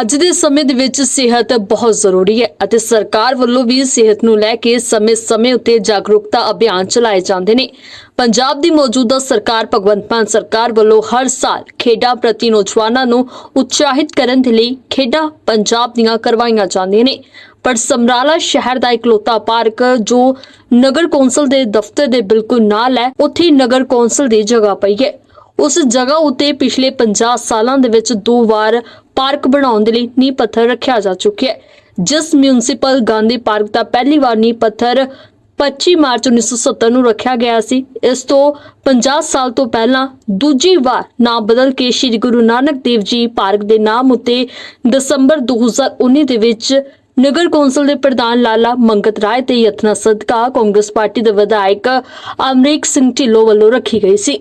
ਅੱਜ ਦੇ ਸਮੇਂ ਦੇ ਵਿੱਚ ਸਿਹਤ ਬਹੁਤ ਜ਼ਰੂਰੀ ਹੈ ਅਤੇ ਸਰਕਾਰ ਵੱਲੋਂ ਵੀ ਸਿਹਤ ਨੂੰ ਲੈ ਕੇ ਸਮੇਂ-ਸਮੇਂ ਉੱਤੇ ਜਾਗਰੂਕਤਾ ਅਭਿਆਨ ਚਲਾਏ ਜਾਂਦੇ ਨੇ। ਪੰਜਾਬ ਦੀ ਮੌਜੂਦਾ ਸਰਕਾਰ ਭਗਵੰਤ ਮਾਨ ਸਰਕਾਰ ਵੱਲੋਂ ਹਰ ਸਾਲ ਖੇਡਾਂ ਪ੍ਰਤੀ ਨੌਜਵਾਨਾਂ ਨੂੰ ਉਤਸ਼ਾਹਿਤ ਕਰਨ ਦੇ ਲਈ ਖੇਡਾਂ ਪੰਜਾਬ ਦੀਆਂ ਕਰਵਾਈਆਂ ਜਾਂਦੀਆਂ ਨੇ। ਪਰ ਸਮਰਾਲਾ ਸ਼ਹਿਰ ਦਾ ਇਕਲੌਤਾ ਪਾਰਕ ਜੋ ਨਗਰ ਕੌਂਸਲ ਦੇ ਦਫ਼ਤਰ ਦੇ ਬਿਲਕੁਲ ਨਾਲ ਹੈ, ਉੱਥੇ ਨਗਰ ਕੌਂਸਲ ਦੀ ਜਗ੍ਹਾ ਪਈ ਹੈ। ਉਸ ਜਗ੍ਹਾ ਉੱਤੇ ਪਿਛਲੇ 50 ਸਾਲਾਂ ਦੇ ਵਿੱਚ ਦੋ ਵਾਰ ਪਾਰਕ ਬਣਾਉਣ ਦੇ ਲਈ ਨੀਂਹ ਪੱਥਰ ਰੱਖਿਆ ਜਾ ਚੁੱਕਿਆ ਹੈ। ਜਿਸ ਮਿਊਨਿਸਪਲ ਗਾਂਧੀ ਪਾਰਕ ਦਾ ਪਹਿਲੀ ਵਾਰ ਨੀਂਹ ਪੱਥਰ 25 ਮਾਰਚ 1970 ਨੂੰ ਰੱਖਿਆ ਗਿਆ ਸੀ। ਇਸ ਤੋਂ 50 ਸਾਲ ਤੋਂ ਪਹਿਲਾਂ ਦੂਜੀ ਵਾਰ ਨਾਮ ਬਦਲ ਕੇ ਸ੍ਰੀ ਗੁਰੂ ਨਾਨਕ ਦੇਵ ਜੀ ਪਾਰਕ ਦੇ ਨਾਮ ਉੱਤੇ ਦਸੰਬਰ 2019 ਦੇ ਵਿੱਚ ਨਗਰ ਕੌਂਸਲ ਦੇ ਪ੍ਰਧਾਨ ਲਾਲਾ ਮੰਗਤ ਰਾਏ ਤੇ ਯਤਨਾ ਸਦਕਾ ਕਾਂਗਰਸ ਪਾਰਟੀ ਦੇ ਵਿਧਾਇਕ ਅਮਰੀਕ ਸਿੰਘ ਢਿੱਲੋਂ ਵੱਲੋਂ ਰੱਖੀ ਗਈ ਸੀ।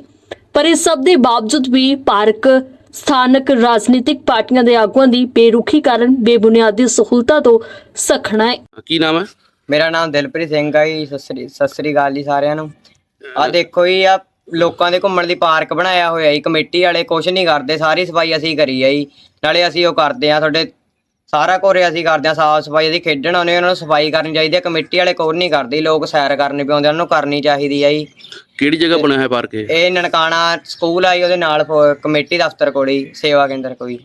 ਪਰ ਇਸ ਸਭ ਦੇ ਬਾਵਜੂਦ ਵੀ ਪਾਰਕ ਸਥਾਨਕ ਰਾਜਨੀਤਿਕ ਪਾਰਟੀਆਂ ਦੇ ਆਗੂਆਂ ਦੀ ਬੇਰੁਖੀ ਕਾਰਨ ਬੇਬੁਨਿਆਦੀ ਸਹੂਲਤਾਂ ਤੋਂ ਸਖਣਾ ਹੈ। ਕੀ ਨਾਮ ਹੈ? ਮੇਰਾ ਨਾਮ ਦਿਲਪ੍ਰੀਤ ਸਿੰਘ ਆ ਜੀ ਸਤਿ ਸ੍ਰੀ ਸਤਿ ਸ੍ਰੀ ਅਕਾਲ ਜੀ ਸਾਰਿਆਂ ਨੂੰ। ਆ ਦੇਖੋ ਜੀ ਆ ਲੋਕਾਂ ਦੇ ਘੁੰਮਣ ਦੀ ਪਾਰਕ ਬਣਾਇਆ ਹੋਇਆ ਜੀ ਕਮੇਟੀ ਵਾਲੇ ਕੁਝ ਨਹੀਂ ਕਰਦੇ ਸਾਰੀ ਸਫ਼ਾਈ ਅਸੀਂ ਕਰੀ ਆ ਜੀ। ਨਾਲੇ ਅਸੀਂ ਉਹ ਕਰਦੇ ਆ ਤੁਹਾਡੇ ਸਾਰਾ ਕੋਰੇ ਅਸੀਂ ਕਰਦੇ ਆ ਸਾਫ਼ ਸਫ਼ਾਈ ਦੀ ਖੇਡਣ ਆਉਂਦੇ ਉਹਨਾਂ ਨੂੰ ਸਫ਼ਾਈ ਕਰਨੀ ਚਾਹੀਦੀ ਹੈ ਕਮੇਟੀ ਵਾਲੇ ਕੋਈ ਨਹੀਂ ਕਰਦੇ ਲੋਕ ਸੈਰ ਕਰਨੇ ਪਿਆਉਂਦੇ ਉਹਨਾਂ ਨੂੰ ਕਰਨੀ ਚਾਹੀਦੀ ਆ ਜੀ। ਕਿਹੜੀ ਜਗ੍ਹਾ ਬਣਿਆ ਹੋਇਆ ਪਾਰਕ ਇਹ? ਇਹ ਨਨਕਾਣਾ ਸਕੂਲ ਆ ਜੀ ਉਹਦੇ ਨਾਲ ਫ- ਕਮੇਟੀ ਦਫ਼ਤਰ ਕੋਲ ਹੀ ਸੇਵਾ ਕੇਂਦਰ ਕੋਈ।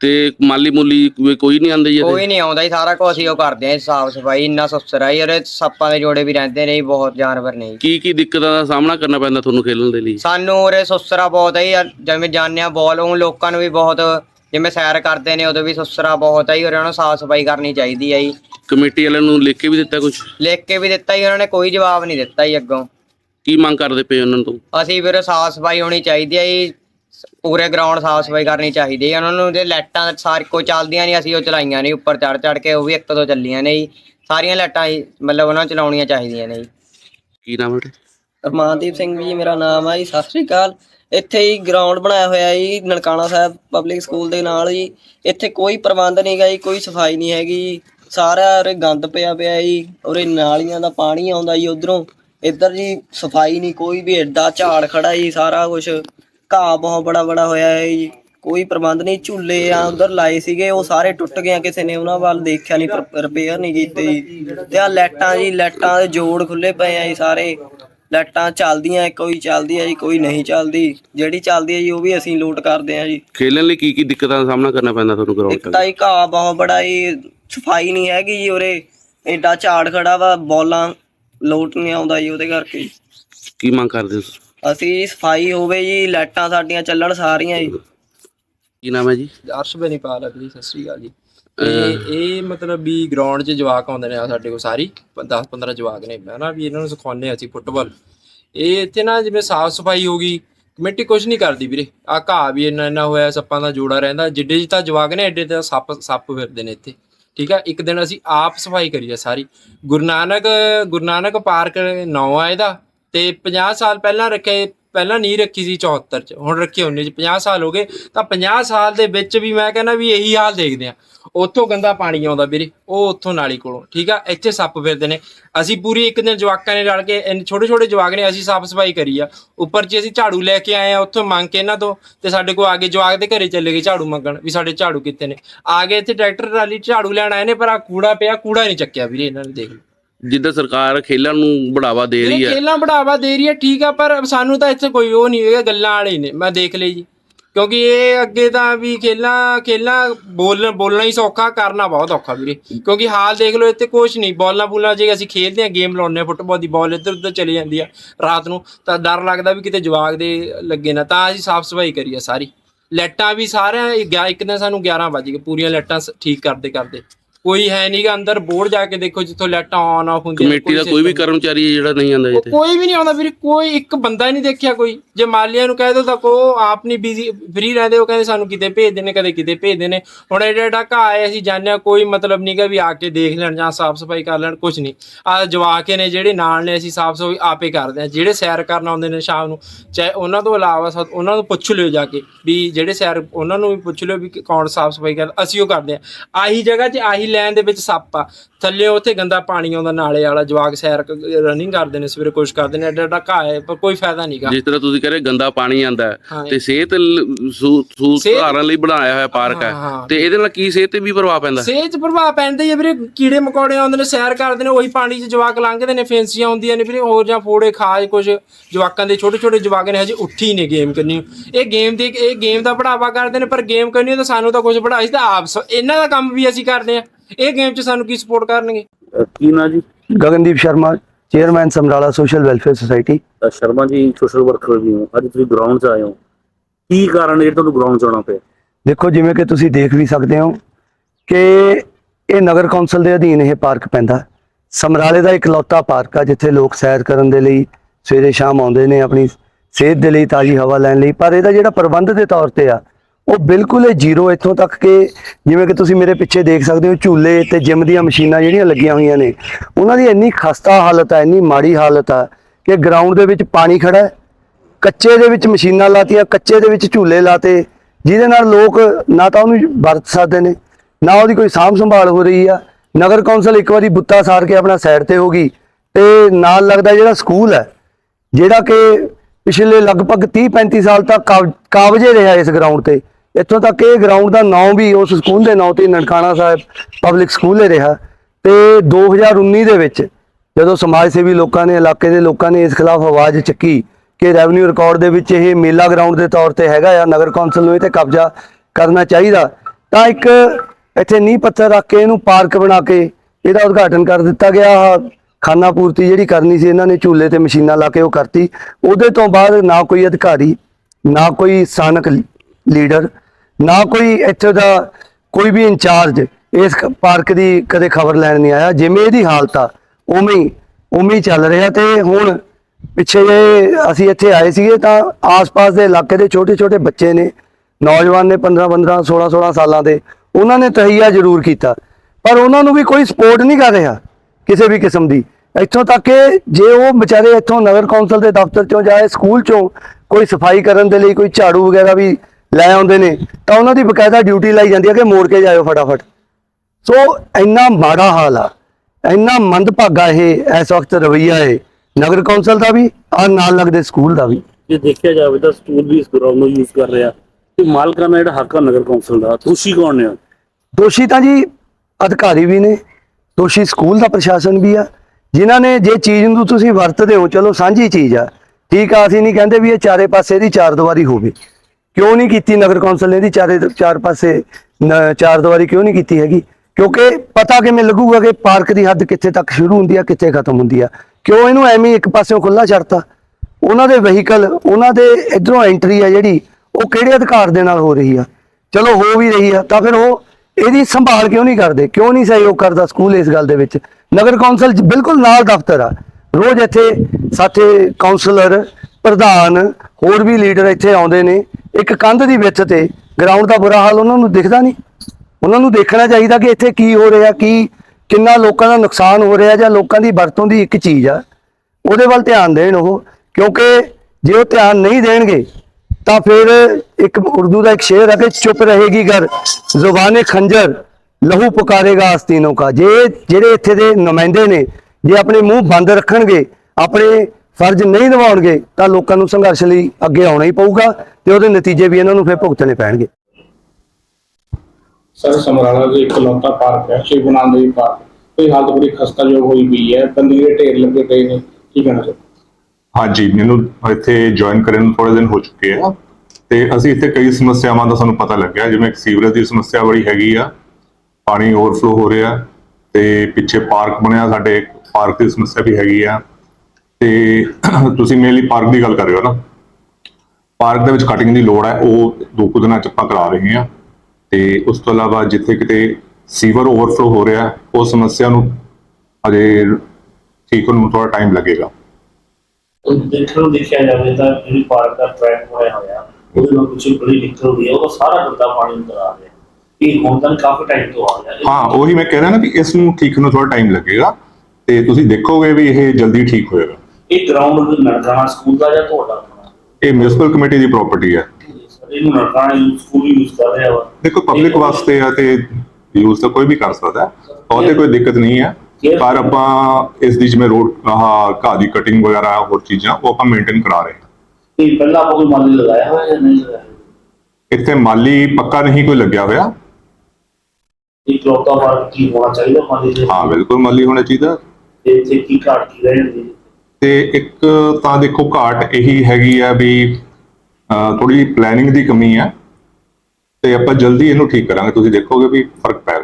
ਤੇ ਮਾਲੀ ਮੂਲੀ ਕੋਈ- ਕੋਈ ਨਹੀਂ ਆਂਦਾ ਜੀ ਇੱਥੇ? ਕੋਈ ਨਹੀਂ ਆਉਂਦਾ ਜੀ ਸਾਰਾ ਕੁਝ ਅਸੀਂ ਉਹ ਕਰਦੇ ਆ ਸਾਫ਼ ਸਫ਼ਾਈ ਇੰਨਾ ਸੁਸਰਾ ਜੀ ਉਹਦੇ ਸੱਪਾਂ ਦੇ ਜੋੜੇ ਵੀ ਰਹਿੰਦੇ ਨੇ ਜੀ, ਬਹੁਤ ਜਾਨਵਰ ਨੇ ਜੀ। ਕੀ ਕੀ ਦਿੱਕਤਾਂ ਦਾ ਸਾਹਮਣਾ ਕਰਨਾ ਪੈਂਦਾ ਤੁਹਾਨੂੰ ਖੇਲਣ ਦੇ ਲਈ? ਸਾਨੂੰ ਉਰੇ ਸੁਸਰਾ ਬਹੁਤ ਹੈ ਜੀ, ਜਿਵੇਂ ਜਾਣਦੇ ਆ ਬੋਲ ਉਹ ਲੋਕਾਂ ਨੂੰ ਵੀ ਬਹੁਤ ਜਿਵੇਂ ਸੈਰ ਕਰਦੇ ਨੇ ਉਦੋਂ ਵੀ ਸੁਸਰਾ ਬਹੁਤ ਹੈ ਜੀ ਉਹਨਾਂ ਨੂੰ ਸਾਫ਼ ਸਫ਼ਾਈ ਕਰਨੀ ਚਾਹੀਦੀ ਹੈ ਜੀ। ਕਮੇਟੀ ਵਾਲਿਆਂ ਨੂੰ ਲਿਖ ਕੇ ਵੀ ਦਿੱਤਾ ਕੁਝ ਲਿਖ ਕੇ ਵੀ ਦਿੱਤਾ ਜੀ ਉਹਨਾਂ ਨੇ ਕੋਈ ਜਵਾਬ ਨਹੀਂ ਦਿੱਤਾ ਜੀ ਅੱਗੋਂ। ਕੀ ਮੰਗ ਕਰਦੇ ਪਏ ਉਹਨਾਂ ਤੋਂ? ਅਸੀਂ ਵੀਰੇ ਸਾਫ਼ ਸਫ਼ਾਈ ਹੋਣੀ ਚਾਹੀਦੀ ਹੈ ਜੀ ਪੂਰੇ ਗਰਾਊਂਡ ਸਾਫ਼ ਸਫ਼ਾਈ ਕਰਨੀ ਚਾਹੀਦੀ ਹੈ ਉਹਨਾਂ ਨੂੰ ਜੇ ਲਾਈਟਾਂ ਸਾਰ ਕੋਈ ਚੱਲਦੀਆਂ ਨਹੀਂ ਅਸੀਂ ਉਹ ਚਲਾਈਆਂ ਨਹੀਂ ਉੱਪਰ ਚੜ ਚੜ ਕੇ ਉਹ ਵੀ ਇੱਕ ਦੋ ਚੱਲੀਆਂ ਨੇ ਜੀ। ਸਾਰੀਆਂ ਲਾਈਟਾਂ ਜੀ ਮਤਲਬ ਉਹਨਾਂ ਨੂੰ ਚਲਾਉਣੀਆਂ ਚਾਹੀਦੀਆਂ ਨੇ ਜੀ। ਕੀ ਨਾਮ ਹੈ ਰਮਾਨਦੀਪ ਸਿੰਘ ਜੀ ਮੇਰਾ ਨਾਮ ਹੈ ਜੀ ਸਤਿ ਸ੍ਰੀ ਅਕਾਲ। ਇੱਥੇ ਹੀ ਗਰਾਊਂਡ ਬਣਾਇਆ ਹੋਇਆ ਜੀ ਨਨਕਾਣਾ ਸਾਹਿਬ ਪਬਲਿਕ ਸਕੂਲ ਦੇ ਨਾਲ ਜੀ। ਇੱਥੇ ਕੋਈ ਪ੍ਰਬੰਧ ਨਹੀਂ ਗਾ ਜੀ ਕੋਈ ਸਫ਼ਾਈ ਨਹੀਂ ਹੈਗੀ। ਜੀ ਸਾਰਾ ਉਰੇ ਗੰਦ ਪਿਆ ਪਿਆ ਜੀ ਉਰੇ ਨਾਲੀਆਂ ਦਾ ਪਾਣੀ ਆਉਂਦਾ ਜੀ ਉਧਰੋਂ। ਇੱਧਰ ਜੀ ਸਫ਼ਾਈ ਨਹੀਂ ਕੋਈ ਵੀ ਐਡਾ ਝਾੜ ਖੜਾ ਜੀ ਸਾਰਾ ਕੁਝ ਘਾਹ ਬਹੁਤ ਬੜਾ ਬੜਾ ਹੋਇਆ ਹੈ ਜੀ। ਕੋਈ ਪ੍ਰਬੰਧ ਨਹੀਂ ਝੂਲੇ ਆ ਉਧਰ ਲਾਏ ਸੀਗੇ ਉਹ ਸਾਰੇ ਟੁੱਟ ਗਏ ਆ, ਕਿਸੇ ਨੇ ਉਹਨਾਂ ਵੱਲ ਦੇਖਿਆ ਨਹੀਂ ਰਿਪੇਅਰ ਨਹੀਂ ਕੀਤੇ ਜੀ। ਤੇ ਆ ਲਾਈਟਾਂ ਜੀ ਲਾਈਟਾਂ ਦੇ ਜੋੜ ਖੁੱਲੇ ਪਏ ਆ ਜੀ ਸਾਰੇ। ਲਾਈਟਾਂ ਚੱਲਦੀਆਂ ਕੋਈ ਚੱਲਦੀ ਹੈ ਜੀ ਕੋਈ ਨਹੀਂ ਚੱਲਦੀ। ਜਿਹੜੀ ਚੱਲਦੀ ਹੈ ਜੀ ਉਹ ਵੀ ਅਸੀਂ ਲੋਟ ਕਰਦੇ ਆ ਜੀ। ਖੇਲਣ ਲਈ ਕੀ ਕੀ ਦਿੱਕਤਾਂ ਦਾ ਸਾਹਮਣਾ ਕਰਨਾ ਪੈਂਦਾ ਤੁਹਾਨੂੰ ਇੱਕ ਗਰਾਊਂਡ ਤਾਂ ਤੇ ਹੀ ਘਾਹ ਬਹੁਤ ਬੜਾ ਹੀ ਸਫ਼ਾਈ ਨਹੀਂ ਹੈਗੀ ਜੀ ਉਰੇ। ਐਡਾ ਝਾੜ ਖੜਾ ਵਾ ਬੋਲਾਂ ਲੋਟ ਨਹੀਂ ਆਉਂਦਾ ਜੀ ਉਹਦੇ ਕਰਕੇ। ਕੀ ਮੰਗ ਕਰਦੇ ਹੋ ਅਸੀਂ ਸਫ਼ਾਈ ਹੋਵੇ ਜੀ ਲਾਈਟਾਂ ਸਾਡੀਆਂ ਚੱਲਣ ਸਾਰੀਆਂ ਜੀ। ਕੀ ਨਾਮ ਹੈ ਜੀ? ਅਰਸ਼ ਬੇਨੀਪਾਲ ਹੈ ਜੀ ਸਤਿ ਸ੍ਰੀ ਅਕਾਲ ਜੀ। ਇਹ ਇਹ ਮਤਲਬ ਵੀ ਗਰਾਊਂਡ 'ਚ ਜਵਾਕ ਆਉਂਦੇ ਨੇ ਸਾਡੇ ਕੋਲ ਸਾਰੀ 10 15 ਜਵਾਕ ਨੇ। ਹਨਾ ਵੀ ਇਹਨਾਂ ਨੂੰ ਸਿਖਾਉਂਦੇ ਅਸੀਂ ਫੁੱਟਬਾਲ। ਇਹ ਇੱਥੇ ਨਾ ਜਿਵੇਂ ਸਾਫ਼ ਸਫ਼ਾਈ ਹੋ ਗਈ ਕਮੇਟੀ ਕੁਝ ਨਹੀਂ ਕਰਦੀ ਵੀਰੇ। ਆ ਘਾਹ ਵੀ ਇੰਨਾ ਇੰਨਾ ਹੋਇਆ ਸੱਪਾਂ ਦਾ ਜੋੜਾ ਰਹਿੰਦਾ। ਜਿੱਡੇ ਜਿੱਤਾ ਜਵਾਕ ਨੇ ਐਡੇ ਤੇ ਸੱਪ ਸੱਪ ਫਿਰਦੇ ਨੇ ਇੱਥੇ। ਠੀਕ ਆ? ਇੱਕ ਦਿਨ ਅਸੀਂ ਆਪ ਸਫ਼ਾਈ ਕਰੀ ਆ ਸਾਰੀ। ਗੁਰੂ ਨਾਨਕ ਗੁਰੂ ਨਾਨਕ ਪਾਰਕ ਨੌਂ ਆ ਇਹਦਾ। ਤੇ 50 ਸਾਲ ਪਹਿਲਾਂ ਰੱਖੇ ਪਹਿਲਾਂ ਨਹੀਂ ਰੱਖੀ ਸੀ 74 ਚ, ਹੁਣ ਰੱਖੀ 19 ਚ 50 ਸਾਲ ਹੋ ਗਏ, ਤਾਂ 50 ਸਾਲ ਦੇ ਵਿੱਚ ਵੀ ਮੈਂ ਕਹਿੰਦਾ ਵੀ ਇਹੀ ਹਾਲ ਦੇਖਦੇ ਆ ਉੱਥੋਂ ਗੰਦਾ ਪਾਣੀ ਆਉਂਦਾ ਵੀਰੇ, ਉਹ ਉੱਥੋਂ ਨਾਲੀ ਕੋਲੋਂ, ਠੀਕ ਆ? ਇੱਥੇ ਸੱਪ ਫਿਰਦੇ ਨੇ। ਅਸੀਂ ਪੂਰੀ ਇੱਕ ਦਿਨ ਜਵਾਕਾਂ ਨੇ ਰਲ ਕੇ, ਇੰਨੇ ਛੋਟੇ ਛੋਟੇ ਜਵਾਕ ਨੇ, ਅਸੀਂ ਸਾਫ਼ ਸਫ਼ਾਈ ਕਰੀ ਆ। ਉੱਪਰ ਜੀ ਅਸੀਂ ਝਾੜੂ ਲੈ ਕੇ ਆਏ ਆ, ਉੱਥੋਂ ਮੰਗ ਕੇ ਇਹਨਾਂ ਤੋਂ, ਤੇ ਸਾਡੇ ਕੋਲ ਆ ਕੇ ਜਵਾਕ ਦੇ ਘਰੇ ਚੱਲੇ ਗਏ ਝਾੜੂ ਮੰਗਣ, ਵੀ ਸਾਡੇ ਝਾੜੂ ਕਿੱਥੇ ਨੇ। ਆ ਗਏ ਇੱਥੇ ਟਰੈਕਟਰ ਟਰਾਲੀ ਝਾੜੂ ਲੈਣ ਆਏ ਨੇ, ਪਰ ਆ ਕੂੜਾ ਪਿਆ, ਕੂੜਾ ਨਹੀਂ ਚੱਕਿਆ ਵੀਰੇ ਇਹਨਾਂ ਨੇ ਦੇਖ ਲਓ। ਜਿੱਦਾਂ ਸਰਕਾਰ ਖੇਲਾਂ ਨੂੰ ਬੜਾਵਾ ਦੇ ਰਹੀ ਇਹ ਹੈ। ਖੇਲਾਂ ਬੜਾਵਾ ਦੇ ਰਹੀ ਹੈ ਠੀਕ ਆ ਪਰ ਸਾਨੂੰ ਤਾਂ ਇੱਥੇ ਕੋਈ ਉਹ ਨਹੀਂ ਹੈਗਾ ਗੱਲਾਂ ਵਾਲੇ ਨੇ ਮੈਂ ਦੇਖ ਲਈ ਜੀ। ਕਿਉਂਕਿ ਇਹ ਅੱਗੇ ਤਾਂ ਵੀ ਖੇਲਾਂ ਖੇਲਾਂ ਬੋਲਣਾ ਬੋਲਣਾ ਹੀ ਸੌਖਾ ਕਰਨਾ ਬਹੁਤ ਔਖਾ ਵੀਰੇ। ਕਿਉਂਕਿ ਹਾਲ ਦੇਖ ਲਓ ਇੱਥੇ ਕੁਝ ਨਹੀਂ ਬੋਲਣਾ ਬੋਲਣਾ ਜੇ ਅਸੀਂ ਖੇਡਦੇ ਆ ਗੇਮ ਲਾਉਂਦੇ ਆ ਫੁੱਟਬਾਲ ਦੀ ਬਾਲ ਇੱਧਰ ਉੱਧਰ ਚਲੀ ਜਾਂਦੀ ਆ ਰਾਤ ਨੂੰ ਤਾਂ ਡਰ ਲੱਗਦਾ ਵੀ ਕਿਤੇ ਜਵਾਗ ਦੇ ਲੱਗੇ ਨਾ ਤਾਂ ਅਸੀਂ ਸਾਫ਼ ਸਫ਼ਾਈ ਕਰੀ ਆ ਸਾਰੀ। ਲਾਈਟਾਂ ਵੀ ਸਾਰਿਆਂ ਇਹ ਗਿਆ- ਇੱਕ ਦਿਨ ਸਾਨੂੰ 11 ਵਜ ਗਏ ਪੂਰੀਆਂ ਲਾਈਟਾਂ ਸ- ਠੀਕ ਕਰਦੇ ਕਰਦੇ ਕੋਈ ਹੈ ਨਹੀਂਗਾ ਅੰਦਰ ਬੋਰਡ ਜਾ ਕੇ ਦੇਖੋ ਜਿੱਥੋਂ ਲਾਈਟਾਂ ਆਨ ਆਫ ਹੁੰਦੀਆਂ ਕਮੇਟੀ ਦਾ ਕੋਈ ਵੀ ਕਰਮਚਾਰੀ ਹੈ ਜਿਹੜਾ ਨਹੀਂ ਆਂਦਾ ਉਹ ਇੱਥੇ? ਕੋਈ ਵੀ ਨਹੀਂ ਆਉਂਦਾ ਵੀਰੇ ਕੋਈ ਇੱਕ ਬੰਦਾ ਹੀ ਨਹੀਂ ਦੇਖਿਆ ਕੋਈ। ਜੇ ਮਾਲੀਆ ਨੂੰ ਕਹਿ ਦੋ ਤਾਂ ਕੋ ਆਪ ਨਹੀਂ ਬਿਜ਼ੀ ਫ੍ਰੀ ਰਹਿੰਦੇ ਉਹ ਕਹਿੰਦੇ ਸਾਨੂੰ ਕਿਤੇ ਭੇਜਦੇ ਨੇ ਕਦੇ ਕਿਤੇ ਭੇਜਦੇ ਨੇ। ਹੁਣ ਐਡਾ ਐਡਾ ਘਾਹ ਹੈ ਅਸੀਂ ਜਾਣਦੇ ਹਾਂ ਕੋਈ ਮਤਲਬ ਨਹੀਂਗਾ ਵੀ ਆ ਕੇ ਦੇਖ ਲੈਣ ਜਾਂ ਸਾਫ਼ ਸਫ਼ਾਈ ਕਰ ਲੈਣ ਕੁਝ ਨਹੀਂ। ਆ ਜਵਾਕੇ ਨੇ ਜਿਹੜੇ ਨਾਲ ਨੇ ਅਸੀਂ ਸਾਫ਼ ਸਫ਼ਾਈ ਆਪੇ ਕਰਦੇ ਹਾਂ। ਜਿਹੜੇ ਸੈਰ ਕਰਨ ਆਉਂਦੇ ਨੇ ਸ਼ਾਮ ਨੂੰ ਚਾਹੇ ਉਹਨਾਂ ਤੋਂ ਇਲਾਵਾ ਉਹਨਾਂ ਨੂੰ ਪੁੱਛ ਲਿਓ ਜਾ ਕੇ ਵੀ ਜਿਹੜੇ ਸੈਰ ਉਹਨਾਂ ਨੂੰ ਵੀ ਪੁੱਛ ਲਿਓ ਵੀ ਕੌਣ ਸਾਫ਼ ਸਫ਼ਾਈ ਕਰਦਾ ਅਸੀਂ ਉਹ ਕਰਦੇ ਹਾਂ। ਆਹੀ ਜਗ੍ਹਾ 'ਚ ਆਹੀ ਲਾਈਨ ਦੇ ਵਿੱਚ ਸੱਪ ਆ। ਥੱਲੇ ਉੱਥੇ ਗੰਦਾ ਪਾਣੀ ਆਉਂਦਾ ਨਾਲੇ ਵਾਲਾ ਜਵਾਕ ਸੈਰ ਰਨਿੰਗ ਕਰਦੇ ਨੇ ਸਵੇਰੇ ਕੋਸ਼ਿਸ਼ ਕਰਦੇ ਨੇ ਐਡਾ ਐਡਾ ਘਾਹ ਹੈ ਪਰ ਕੋਈ ਫਾਇਦਾ ਨਹੀਂਗਾ ਜਿਸ ਤਰ੍ਹਾਂ ਤੁਸੀਂ ਕਹ ਰਹੇ ਗੰਦਾ ਪਾਣੀ ਆਂਦਾ। ਤੇ ਸਿਹਤ ਸੁਧਾਰਨ ਲਈ ਬਣਾਇਆ ਹੋਇਆ ਪਾਰਕ ਹਾਂ, ਤੇ ਇਹਦੇ ਨਾਲ ਕੀ ਸਿਹਤ ਤੇ ਵੀ ਪ੍ਰਭਾਵ ਪੈਂਦਾ? ਸਿਹਤ 'ਚ ਪ੍ਰਭਾਵ ਪੈਂਦਾ ਹੀ ਵੀਰੇ ਕੀੜੇ ਮਕੌੜੇ ਆਉਂਦੇ ਨੇ ਸੈਰ ਕਰਦੇ ਨੇ ਉਹੀ ਪਾਣੀ 'ਚ ਜਵਾਕ ਲੰਘਦੇ ਨੇ ਫੈਂਸੀਆਂ ਆਉਂਦੀਆਂ ਨੇ ਵੀਰੇ ਹੋਰ ਜਾਂ ਫੋੜੇ ਖਾਜ ਕੁਝ ਜਵਾਕਾਂ ਦੇ ਛੋਟੇ ਛੋਟੇ ਜਵਾਕ ਨੇ ਹਜੇ ਉੱਠੀ ਨੇ ਗੇਮ ਕਰਨੀ ਇਹ ਗੇਮ ਦੇ ਇਹ ਗੇਮ ਦਾ ਬੜਾਵਾ ਕਰਦੇ ਨੇ ਪਰ ਗੇਮ ਕਰਨੀ ਤਾਂ ਸਾਨੂੰ ਤਾਂ ਕੁਝ ਬੜਾ ਅਸੀਂ ਤਾਂ ਆਪ ਇਹਨਾਂ ਦਾ ਕੰਮ ਵੀ ਅਸੀਂ ਕਰਦੇ ਆ ਇਹ ਗੇਮ 'ਚ ਸਾਨੂੰ ਕੀ ਸਪੋਰਟ ਕਰਨਗੇ? ਕੀ ਨਾ ਜੀ? Gagandeep Sharma chairman Samrala social welfare society Sharma ji social worker ਵੀ ਹੋ। ਅੱਜ ਤੁਸੀਂ ਗਰਾਊਂਡ 'ਚ ਆਏ ਹੋ। ਕੀ ਕਾਰਨ ਹੈ ਤੁਹਾਨੂੰ ਗਰਾਊਂਡ 'ਚ ਆਉਣਾ ਪਿਆ? ਦੇਖੋ ਜਿਵੇਂ ਕਿ ਤੁਸੀਂ ਦੇਖ ਵੀ ਸਕਦੇ ਹੋ ਕਿ ਇਹ ਨਗਰ ਕੌਂਸਲ ਦੇ ਅਧੀਨ ਇਹ ਪਾਰਕ ਪੈਂਦਾ। ਸਮਰਾਲੇ ਦਾ ਇਕਲੌਤਾ ਪਾਰਕ ਆ ਜਿੱਥੇ ਲੋਕ ਸੈਰ ਕਰਨ ਦੇ ਲਈ ਸਵੇਰੇ ਸ਼ਾਮ ਆਉਂਦੇ ਨੇ ਆਪਣੀ ਸਿਹਤ ਦੇ ਲਈ ਤਾਜ਼ੀ ਹਵਾ ਲੈਣ ਲਈ। ਪਰ ਇਹਦਾ ਜਿਹੜਾ ਪ੍ਰਬੰਧ ਦੇ ਤੌਰ ਤੇ ਆ ਉਹ ਬਿਲਕੁਲ ਹੀ ਜ਼ੀਰੋ ਇੱਥੋਂ ਤੱਕ ਕਿ ਜਿਵੇਂ ਕਿ ਤੁਸੀਂ ਮੇਰੇ ਪਿੱਛੇ ਦੇਖ ਸਕਦੇ ਹੋ, ਝੂਲੇ ਤੇ ਜਿਮ ਦੀਆਂ ਮਸ਼ੀਨਾਂ ਜਿਹੜੀਆਂ ਲੱਗੀਆਂ ਹੋਈਆਂ ਨੇ, ਉਹਨਾਂ ਦੀ ਇੰਨੀ ਖਸਤਾ ਹਾਲਤ ਆ, ਇੰਨੀ ਮਾੜੀ ਹਾਲਤ ਆ ਕਿ ਗਰਾਊਂਡ ਦੇ ਵਿੱਚ ਪਾਣੀ ਖੜਾ ਹੈ, ਕੱਚੇ ਦੇ ਵਿੱਚ ਮਸ਼ੀਨਾਂ ਲਾਤੀਆਂ, ਕੱਚੇ ਦੇ ਵਿੱਚ ਝੂਲੇ ਲਾਤੇ, ਜਿਹਦੇ ਨਾਲ ਲੋਕ ਨਾ ਤਾਂ ਉਹਨੂੰ ਵਰਤ ਸਕਦੇ ਨੇ, ਨਾ ਉਹਦੀ ਕੋਈ ਸਾਂਭ ਸੰਭਾਲ ਹੋ ਰਹੀ ਆ। ਨਗਰ ਕੌਂਸਲ ਇੱਕ ਵਾਰੀ ਬੁੱਤਾ ਸਾਰ ਕੇ ਆਪਣਾ ਸਾਈਡ ਤੇ ਹੋ ਗਈ ਤੇ ਨਾਲ ਲੱਗਦਾ ਜਿਹੜਾ ਸਕੂਲ ਹੈ, ਜਿਹੜਾ ਕਿ ਪਿਛਲੇ ਲਗਭਗ 30 35 ਸਾਲ ਤੱਕ ਕਾਬ- ਕਾਬਜੇ ਰਿਹਾ ਇਸ ਗਰਾਊਂਡ ਤੇ। ਇੱਥੋਂ ਤੱਕ ਇਹ ਗਰਾਊਂਡ ਦਾ ਨਾਂ ਵੀ ਉਸ ਸਕੂਲ ਦੇ ਨਾਂ ਤੇ ਨਨਕਾਣਾ ਸਾਹਿਬ ਪਬਲਿਕ ਸਕੂਲ ਹੀ ਰਿਹਾ। ਤੇ 2019 ਦੇ ਵਿੱਚ ਜਦੋਂ ਸਮਾਜ ਸੇਵੀ ਲੋਕਾਂ ਨੇ, ਇਲਾਕੇ ਦੇ ਲੋਕਾਂ ਨੇ ਇਸ ਖਿਲਾਫ ਆਵਾਜ਼ ਚੱਕੀ ਕਿ ਰੈਵਨਿਊ ਰਿਕਾਰਡ ਦੇ ਵਿੱਚ ਇਹ ਮੇਲਾ ਗਰਾਊਂਡ ਦੇ ਤੌਰ ਤੇ ਹੈਗਾ ਆ, ਨਗਰ ਕੌਂਸਲ ਨੂੰ ਇਹ ਤੇ ਕਬਜ਼ਾ ਕਰਨਾ ਚਾਹੀਦਾ। ਤਾਂ ਇੱਕ ਇੱਥੇ ਨੀਂਹ ਪੱਥਰ ਰੱਖ ਕੇ ਇਹਨੂੰ ਪਾਰਕ ਬਣਾ ਕੇ ਇਹਦਾ ਉਦਘਾਟਨ ਕਰ ਦਿੱਤਾ ਗਿਆ। ਆਹ ਖਾਨਾ ਪੂਰਤੀ ਜਿਹੜੀ ਕਰਨੀ ਸੀ, ਇਹਨਾਂ ਨੇ ਝੂਲੇ ਤੇ ਮਸ਼ੀਨਾਂ ਲਾ ਕੇ ਉਹ ਕਰਤੀ। ਉਹਦੇ ਤੋਂ ਬਾਅਦ ਨਾ ਕੋਈ ਅਧਿਕਾਰੀ, ਨਾ ਕੋਈ ਸਥਾਨਕ ਲੀਡਰ ਨਾ ਕੋਈ ਇੱਥੇ ਦਾ ਕੋਈ ਵੀ ਇੰਚਾਰਜ ਇਸ ਪਾਰਕ ਦੀ ਕਦੇ ਖਬਰ ਲੈਣ ਨਹੀਂ ਆਇਆ। ਜਿਵੇਂ ਇਹਦੀ ਹਾਲਤ ਆ, ਉਵੇਂ ਹੀ ਉਵੇਂ ਹੀ ਚੱਲ ਰਿਹਾ ਤੇ ਹੁਣ ਪਿੱਛੇ ਜੇ ਅਸੀਂ ਇੱਥੇ ਆਏ ਸੀਗੇ ਤਾਂ ਆਸ-ਪਾਸ ਦੇ ਇਲਾਕੇ ਦੇ ਛੋਟੇ-ਛੋਟੇ ਬੱਚੇ ਨੇ, ਨੌਜਵਾਨ ਨੇ 15 15 16 16 ਸਾਲਾਂ ਦੇ, ਉਹਨਾਂ ਨੇ ਤਹਈਆ ਜ਼ਰੂਰ ਕੀਤਾ। ਪਰ ਉਹਨਾਂ ਨੂੰ ਵੀ ਕੋਈ ਸਪੋਰਟ ਨਹੀਂ ਕਰ ਰਿਹਾ ਕਿਸੇ ਵੀ ਕਿਸਮ ਦੀ। ਇੱਥੋਂ ਤੱਕ ਕਿ ਜੇ ਉਹ ਵਿਚਾਰੇ ਇੱਥੋਂ ਨਗਰ ਕੌਂਸਲ ਦੇ ਦਫ਼ਤਰ ਚੋਂ ਜਾਏ ਸਕੂਲ ਚੋਂ ਕੋਈ ਸਫ਼ਾਈ ਕਰਨ ਦੇ ਲਈ ਕੋਈ ਝਾੜੂ ਵਗੈਰਾ ਵੀ ਲੈ ਆਉਂਦੇ ਨੇ ਤਾਂ ਉਹਨਾਂ ਦੀ ਬਕਾਇਦਾ ਡਿਊਟੀ ਲਾਈ ਜਾਂਦੀ ਹੈ ਕਿ ਮੋੜ ਕੇ ਜਾਇਓ ਫਟਾਫਟ। ਸੋ ਇੰਨਾ ਮਾੜਾ ਹਾਲ ਆ ਇੰਨਾ ਮੰਦਭਾਗਾ ਇਹ ਇਸ ਵਕਤ ਰਵਈਆ ਹੈ ਨਗਰ ਕੌਂਸਲ ਦਾ ਵੀ ਔਰ ਨਾਲ ਲੱਗਦੇ ਸਕੂਲ ਦਾ ਵੀ। ਜੇ ਦੇਖਿਆ ਜਾਵੇ ਤਾਂ ਸਕੂਲ ਵੀ ਇਸ ਗਰਾਊਂਡ ਨੂੰ ਯੂਜ਼ ਕਰ ਰਿਹਾ। ਤੇ ਮਾਲਕਾਨਾ ਜਿਹੜਾ ਹੱਕ ਆ ਨਗਰ ਕੌਂਸਲ ਦਾ ਦੋਸ਼ੀ ਕੌਣ ਨੇ ਦੋਸ਼ੀ ਤਾਂ ਜੀ ਅਧਿਕਾਰੀ ਵੀ ਨੇ ਦੋਸ਼ੀ ਸਕੂਲ ਦਾ ਪ੍ਰਸ਼ਾਸਨ ਵੀ ਆ ਜਿਨ੍ਹਾਂ ਨੇ ਜੇ ਚੀਜ਼ ਨੂੰ ਤੁਸੀਂ ਵਰਤਦੇ ਹੋ ਚਲੋ ਸਾਂਝੀ ਚੀਜ਼ ਆ। ਠੀਕ ਆ ਅਸੀਂ ਨਹੀਂ ਕਹਿੰਦੇ ਵੀ ਇਹ ਚਾਰੇ ਪਾਸੇ ਦੀ ਚਾਰ ਦੀਵਾਰੀ ਹੋਵੇ। ਕਿਉਂ ਨਹੀਂ ਕੀਤੀ ਨਗਰ ਕੌਂਸਲ ਨੇ ਇਹਦੀ ਚਾਰੇ ਚਾਰ ਪਾਸੇ ਚਾਰ ਦੀਵਾਰੀ ਕਿਉਂ ਨਹੀਂ ਕੀਤੀ ਹੈਗੀ? ਕਿਉਂਕਿ ਪਤਾ ਕਿਵੇਂ ਲੱਗੂਗਾ ਕਿ ਪਾਰਕ ਦੀ ਹੱਦ ਕਿੱਥੇ ਤੱਕ ਸ਼ੁਰੂ ਹੁੰਦੀ ਆ, ਕਿੱਥੇ ਖਤਮ ਹੁੰਦੀ ਆ। ਕਿਉਂ ਇਹਨੂੰ ਐਵੇਂ ਇੱਕ ਪਾਸਿਓਂ ਖੁੱਲਾ ਛੱਡਤਾ? ਉਹਨਾਂ ਦੇ ਵਹੀਕਲ ਉਹਨਾਂ ਦੇ ਇਧਰੋਂ ਐਂਟਰੀ ਆ ਜਿਹੜੀ, ਉਹ ਕਿਹੜੇ ਅਧਿਕਾਰ ਦੇ ਨਾਲ ਹੋ ਰਹੀ ਆ? ਚਲੋ ਹੋ ਵੀ ਰਹੀ ਆ, ਤਾਂ ਫਿਰ ਉਹ ਇਹਦੀ ਸੰਭਾਲ ਕਿਉਂ ਨਹੀਂ ਕਰਦੇ? ਕਿਉਂ ਨਹੀਂ ਸਹਿਯੋਗ ਕਰਦਾ ਸਕੂਲ ਇਸ ਗੱਲ ਦੇ ਵਿੱਚ? ਨਗਰ ਕੌਂਸਲ ਬਿਲਕੁਲ ਨਾਲ ਦਫ਼ਤਰ ਆ। ਰੋਜ਼ ਇੱਥੇ ਸਾਥੇ ਕਾਉਂਸਲਰ ਪ੍ਰਧਾਨ, ਹੋਰ ਵੀ ਲੀਡਰ ਇੱਥੇ ਆਉਂਦੇ ਨੇ। ਇੱਕ ਕੰਧ ਦੀ ਵਿੱਚ ਤੇ ਗਰਾਊਂਡ ਦਾ ਬੁਰਾ ਹਾਲ ਉਹਨਾਂ ਨੂੰ ਦਿਖਦਾ ਨਹੀਂ। ਉਹਨਾਂ ਨੂੰ ਦੇਖਣਾ ਚਾਹੀਦਾ ਕਿ ਇੱਥੇ ਕੀ ਹੋ ਰਿਹਾ, ਕੀ, ਕਿੰਨਾ ਲੋਕਾਂ ਦਾ ਨੁਕਸਾਨ ਹੋ ਰਿਹਾ ਜਾਂ ਲੋਕਾਂ ਦੀ ਵਰਤੋਂ ਦੀ ਇੱਕ ਚੀਜ਼ ਆ। ਉਹਦੇ ਵੱਲ ਧਿਆਨ ਦੇਣ ਉਹ, ਕਿਉਂਕਿ ਜੇ ਉਹ ਧਿਆਨ ਨਹੀਂ ਦੇਣਗੇ, ਤਾਂ ਫਿਰ ਇੱਕ ਉਰਦੂ ਦਾ ਇੱਕ ਸ਼ੇਰ ਹੈ ਕਿ ਚੁੱਪ ਰਹੇਗੀ ਘਰ। ਜ਼ੁਬਾਨੇ ਖੰਜਰ, ਲਹੂ ਪੁਕਾਰੇਗਾ ਆਸਤੀਨੋਂ ਕਾ। ਜੇ ਜਿਹੜੇ ਇੱਥੇ ਦੇ ਨੁਮਾਇੰਦੇ ਨੇ, ਜੇ ਆਪਣੇ ਮੂੰਹ ਬੰਦ ਰੱਖਣਗੇ, ਆਪਣੇ ਫਰਜ਼ ਨਹੀਂ ਨਿਭਾਉਣਗੇ ਤਾਂ ਲੋਕਾਂ ਨੂੰ ਸੰਘਰਸ਼ ਲਈ ਅੱਗੇ ਆਉਣਾ ਹੀ ਪਊਗਾ ਤੇ ਉਹਦੇ ਨਤੀਜੇ ਵੀ ਇਹਨਾਂ ਨੂੰ ਫਿਰ ਭੁਗਤਣੇ ਪੈਣਗੇ। ਸਰ ਸਮਰਾਲਾ ਦੇ ਇਕਲੌਤਾ ਪਾਰਕ ਹੈ ਸ਼ਿਵ ਗੁਰੂ ਨਾਨਕ ਦੇਵ ਪਾਰਕ। ਇਹ ਹਾਲਤ ਬੜੀ ਖਸਤਾਯੋਗ ਹੋਈ ਪਈ ਹੈ ਗੰਦਗੀ ਦੇ ਢੇਰ ਲੱਗੇ ਪਏ ਨੇ ਕੀ ਕਹਿਣਾ ਚਾਹੁੰਦੇ ਹਾਂਜੀ ਮੈਨੂੰ ਇੱਥੇ ਜੁਆਇਨ ਕਰਨ ਨੂੰ ਥੋੜੇ ਦਿਨ ਹੋ ਚੁੱਕੇ ਆ ਤੇ ਅਸੀਂ ਇੱਥੇ ਕਈ ਸਮੱਸਿਆਵਾਂ ਦਾ ਸਾਨੂੰ ਪਤਾ ਲੱਗਿਆ ਜਿਵੇਂ ਸੀਵਰੇਜ ਦੀ ਸਮੱਸਿਆ ਬੜੀ ਹੈਗੀ ਆ ਪਾਣੀ ਓਵਰਫਲੋ ਹੋ ਰਿਹਾ ਤੇ ਪਿੱਛੇ ਪਾਰਕ ਬਣਿਆ ਸਾਡੇ ਪਾਰਕ ਦੀ ਸਮੱਸਿਆ ਵੀ ਹੈਗੀ ਆ। ਤੇ ਤੁਸੀਂ ਮੇਨਲੀ ਪਾਰਕ ਦੀ ਗੱਲ ਕਰ ਰਹੇ ਹੋ ਨਾ? ਪਾਰਕ ਦੇ ਵਿੱਚ ਕਟਿੰਗ ਦੀ ਲੋੜ ਹੈ ਉਹ ਦੋ ਕੁ ਦਿਨਾਂ ਚ ਆਪਾਂ ਕਰਾ ਰਹੇ ਹਾਂ। ਤੇ ਉਸ ਤੋਂ ਇਲਾਵਾ ਜਿੱਥੇ ਕਿਤੇ ਸੀਵਰ ਓਵਰਫਲੋ ਹੋ ਰਿਹਾ ਉਹ ਸਮੱਸਿਆ ਨੂੰ ਅਜੇ ਠੀਕ ਹੋਣ ਨੂੰ ਥੋੜਾ ਟਾਈਮ ਲੱਗੇਗਾ। ਦੇਖਣ ਨੂੰ ਦੇਖਿਆ ਜਾਵੇ ਤਾਂ ਜਿਹੜੀ ਪਾਰਕ ਦਾ ਟਰੈਕ ਬਣਿਆ ਹੋਇਆ ਉਹਦੇ ਨਾਲ ਕੁਝ ਬੜੀ ਹੋਈ ਹੈ ਉਹ ਸਾਰਾ ਗੰਦਾ ਪਾਣੀ ਅੰਦਰ ਆ ਰਿਹਾ। ਇਹ ਹੁਣ ਤਾਂ ਕਾਫੀ ਟਾਈਮ ਤੋਂ ਆ ਰਿਹਾ। ਇਹ- ਹਾਂ ਉਹੀ ਮੈਂ ਕਹਿ ਰਿਹਾ ਨਾ ਵੀ ਇਸ ਨੂੰ ਠੀਕ ਨੂੰ ਥੋੜਾ ਟਾਈਮ ਲੱਗੇਗਾ। ਤੇ ਤੁਸੀਂ ਦੇਖੋਗੇ ਵੀ ਇਹ ਜਲਦੀ ਠੀਕ ਹੋਏਗਾ। ਇਹ ਗਰਾਊਂਡ ਨਰਕਾਣਾ ਸਕੂਲ ਦਾ ਜਾਂ ਤੁਹਾਡਾ ਆਪਣਾ? ਇਹ ਮਿਊਨਿਸਪਲ ਕਮੇਟੀ ਦੀ ਪ੍ਰਾਪਰਟੀ ਹੈ। ਸਰ ਇਹਨੂੰ ਨਰਕਾਣਾ ਸਕੂਲ ਯੂਜ਼ ਕਰ ਰਿਹਾ ਵਾ। ਦੇਖੋ ਪਬਲਿਕ ਵਾਸਤੇ ਆ ਤੇ ਯੂਜ਼ ਤਾਂ ਕੋਈ ਵੀ ਕਰ ਸਕਦਾ ਹੈ। ਉਹ ਤੇ ਕੋਈ ਦਿੱਕਤ ਨਹੀਂ ਹੈ। ਪਰ ਆਪਾਂ ਇਸ ਦੀ ਜਿਵੇਂ ਰੋਡ ਆਹ ਘਾਹ ਦੀ ਕਟਿੰਗ ਵਗੈਰਾ ਹੋਰ ਚੀਜ਼ਾਂ ਉਹ ਆਪਾਂ ਮੇਨਟੇਨ ਕਰਾ ਰਹੇ ਹਾਂ। ਕਿ ਪਹਿਲਾਂ ਆਪਾਂ ਕੋਈ ਮਾਲੀ ਲਗਾਇਆ ਹੋਇਆ ਜਾਂ ਨਹੀਂ ਲਗਾਇਆ? ਇੱਥੇ ਮਾਲੀ ਪੱਕਾ ਨਹੀਂ ਕੋਈ ਲੱਗਿਆ ਹੋਇਆ। ਇੱਕ ਲੋਤਾ ਪਾਰਕ ਕੀ ਹੋਣਾ ਚਾਹੀਦਾ ਮਾਲੀ ਦੇ? ਹਾਂ ਬਿਲਕੁਲ ਮਾਲੀ ਹੋਣਾ ਚਾਹੀਦਾ। ਤੇ ਇੱਥੇ ਕੀ ਘਾਟ ਕੀ ਰਹਿ ਜਾਂਦੀ ਹੈ? ਤੇ ਇੱਕ ਤਾਂ ਦੇਖੋ ਘਾਟ ਇਹੀ ਹੈਗੀ ਆ ਵੀ ਥੋੜੀ ਪਲੈਨਿੰਗ ਦੀ ਕਮੀ ਹੈ ਤੇ ਆਪਾਂ ਜਲਦੀ ਇਹਨੂੰ ਠੀਕ ਕਰਾਂਗੇ। ਤੁਸੀਂ ਦੇਖੋਗੇ ਵੀ ਫ਼ਰਕ ਪੈ